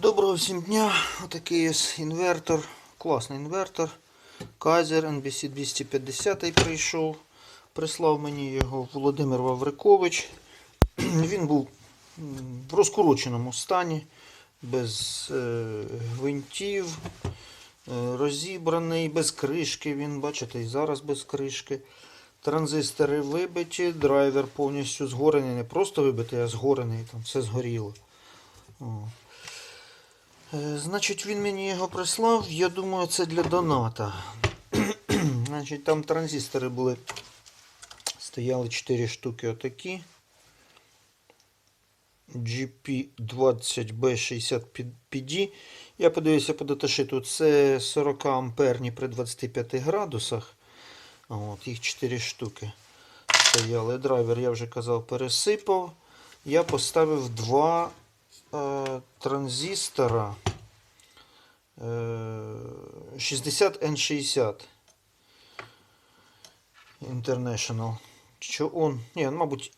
Доброго всім дня. Отакий ось інвертор. Класний інвертор. Kaiser NBC 250 прийшов. Прислав мені його Володимир Ваврикович. Він був в розкороченому стані, без е, гвинтів, е, розібраний, без кришки. Він, бачите, і зараз без кришки. Транзистори вибиті, драйвер повністю згорений. Не просто вибитий, а згорений. Там все згоріло. Е, Значить, він мені його прислав. Я думаю, це для доната. Значить, там транзистори були. Стояли 4 штуки отакі. GP20B60PD. Я подивився по даташиту. Це 40 амперні при 25 градусах. От, їх 4 штуки стояли. Драйвер, я вже казав, пересипав. Я поставив два е, транзистора е, 60N60 International. Що он? Ні, ну, мабуть,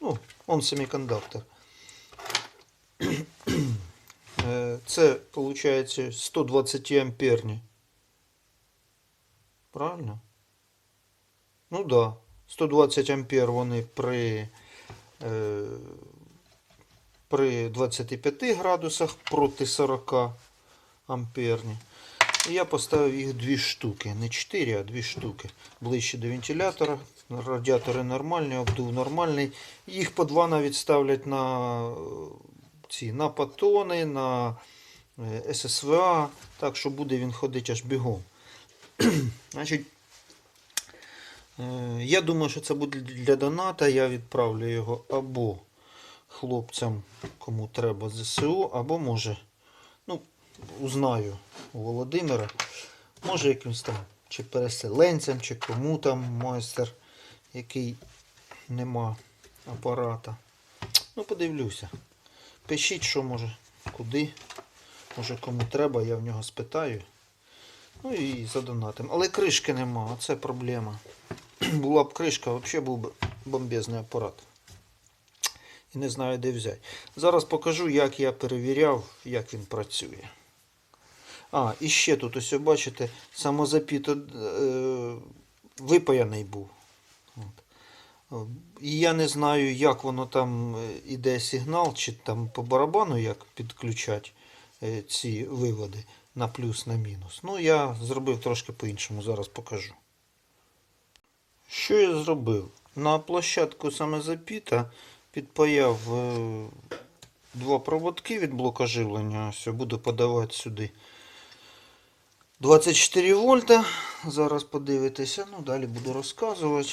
ну, он семикондуктор. Е, Це, виходить, 120 амперні. Правильно? Ну. Да. 120 ампер вони при е, при 25 градусах проти 40 амперні. І я поставив їх дві штуки. Не 4, а дві штуки. Ближче до вентилятора. Радіатори нормальні, обдув нормальний. Їх по два навіть ставлять на е, ці на патони, на е, ССВА. Так що буде він ходити аж бігом. Значить, е, я думаю, що це буде для доната. Я відправлю його або хлопцям, кому треба ЗСУ, або може, ну, узнаю у Володимира, може якимсь там чи переселенцям, чи кому там майстер, який нема апарата. Ну, подивлюся. Пишіть, що може, куди, може кому треба, я в нього спитаю. Ну і задонатим. Але кришки нема, це проблема. Була б кришка, взагалі був би бомбезний апарат. І не знаю, де взяти. Зараз покажу, як я перевіряв, як він працює. А, і ще тут, ось бачите, самозапіт е, випаяний був. От. І я не знаю, як воно там е, іде сигнал, чи там по барабану як підключати е, ці виводи на плюс, на мінус. Ну, я зробив трошки по-іншому, зараз покажу. Що я зробив? На площадку самозапіта підпаяв е, два проводки від блока живлення. Ось буду подавати сюди 24 вольта. Зараз подивитися, ну далі буду розказувати.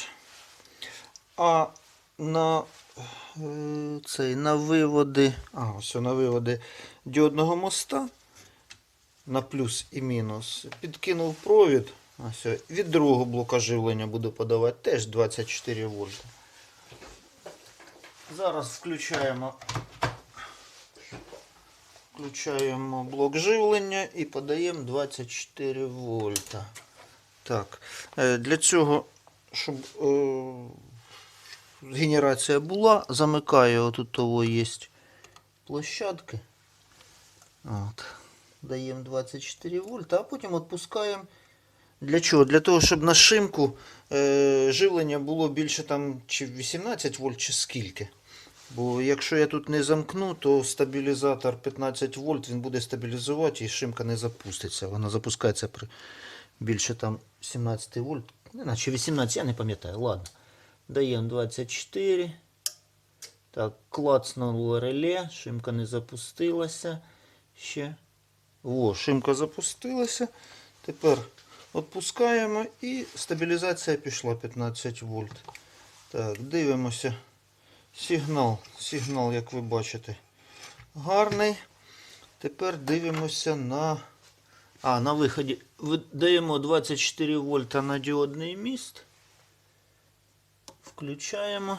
А на е, цей на виводи, а, ось на виводи діодного моста на плюс і мінус. Підкинув провід. Ось, від другого блока живлення буду подавати теж 24 вольта. Зараз включаємо, включаємо блок живлення і подаємо 24 вольта. Так, е, для цього, щоб е, генерація була, замикаю, отут того є площадки. От. Даємо 24 вольта, а потім відпускаємо. Для чого? Для того, щоб на шимку е, живлення було більше там чи 18 вольт, чи скільки. Бо якщо я тут не замкну, то стабілізатор 15 вольт він буде стабілізувати і шимка не запуститься. Вона запускається при більше там 17 вольт. Не, наче 18, я не пам'ятаю. Ладно. Даємо 24. Так, клацнуло реле, шимка не запустилася. Ще. О, шимка запустилася. Тепер відпускаємо і стабілізація пішла 15 вольт. Так, дивимося. Сигнал, сигнал, як ви бачите, гарний. Тепер дивимося на. А, на виході даємо 24 вольта на діодний міст. Включаємо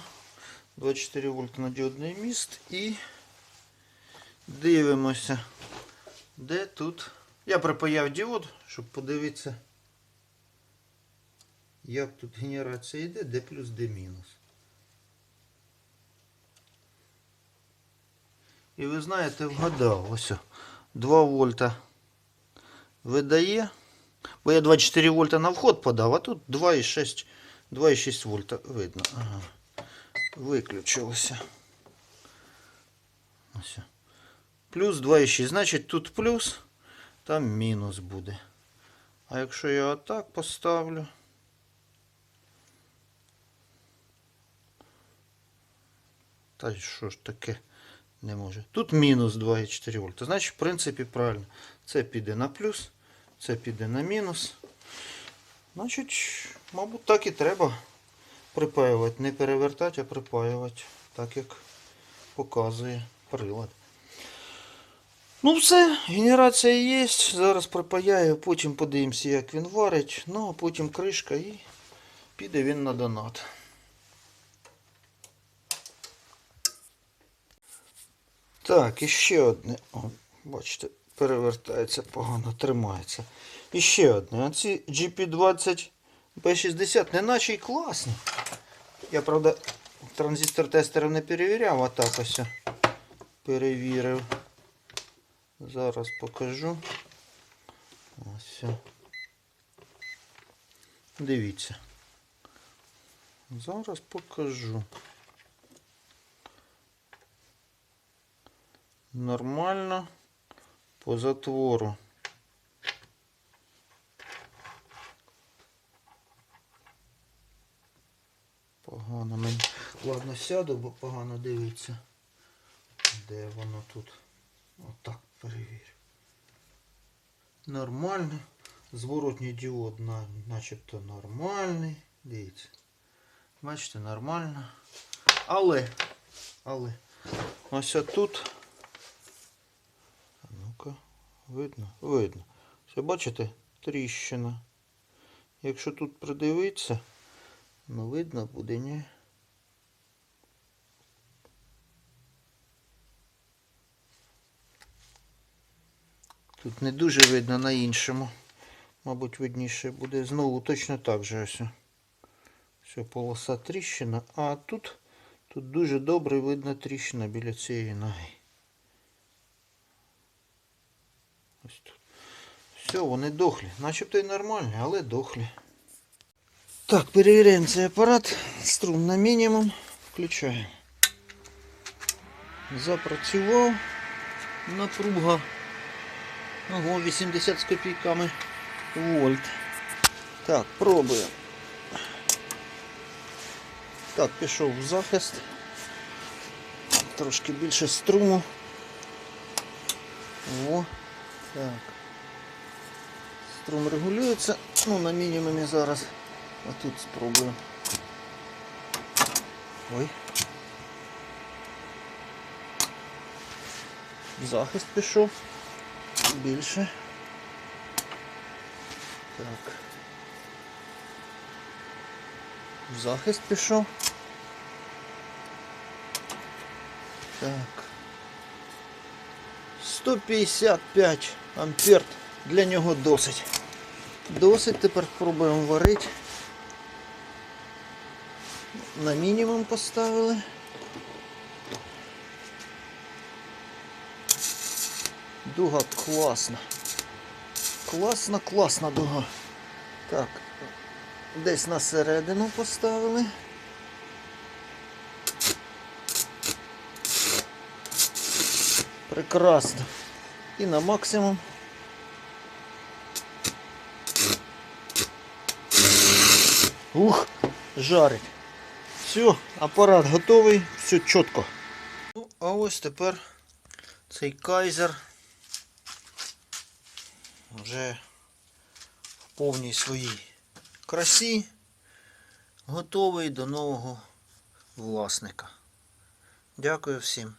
24 вольта на діодний міст і дивимося, де тут. Я припаяв діод, щоб подивитися, як тут генерація йде, де плюс, де мінус. І ви знаєте, вгадав. Ось. о, 2 вольта видає. Бо я 24 вольта на вход подав, а тут 2,6 2,6 вольта видно. Ага. Виключилося. Ось. о. Плюс 2,6. Значить тут плюс, там мінус буде. А якщо я отак поставлю. Та й що ж таке Не може. Тут мінус 2,4 вольта. Значить, в принципі, правильно. Це піде на плюс, це піде на мінус. Значить, мабуть, так і треба припаювати. Не перевертати, а припаювати. Так як показує прилад. Ну все, генерація є. Зараз припаяю, потім подивимося, як він варить. Ну, а потім кришка і піде він на донат. Так, і ще одне. О, бачите, перевертається погано, тримається. І ще одне. Оці GP20 B60 не наче й класні. Я, правда, транзистор тестером не перевіряв, а так ось перевірив. Зараз покажу. Ось. Дивіться. Зараз покажу. Нормально по затвору. Погано мені. Ладно, сяду, бо погано дивиться. Де воно тут? Отак перевірю. Нормально. Зворотній діод на, начебто нормальний. Дивіться. Бачите, нормально. Але, але, ось тут. Видно? Видно. Все, бачите? Тріщина. Якщо тут придивитися, ну видно буде, ні? Тут не дуже видно на іншому. Мабуть, видніше буде. Знову точно так же ось. Все, полоса тріщина. А тут, тут дуже добре видно тріщина біля цієї ноги. Ось тут. Все, вони дохлі. Начебто й нормальні, але дохлі. Так, перевіряємо цей апарат. Струм на мінімум. Включаємо. Запрацював. Напруга. Ого, 80 з копійками вольт. Так, пробуємо. Так, пішов в захист. Трошки більше струму. О, так. Струм регулюється. Ну, на мінімумі зараз. А тут спробуємо. Ой. Захист пішов. Більше. Так. В захист пішов. Так. 155 ампер для нього досить. Досить тепер спробуємо варити. На мінімум поставили. Дуга класна. Класна, класна дуга. Так, десь на середину поставили. Прекрасно. І на максимум. Ух, жарить. Все, апарат готовий, все чітко. Ну, а ось тепер цей кайзер вже в повній своїй красі готовий до нового власника. Дякую всім.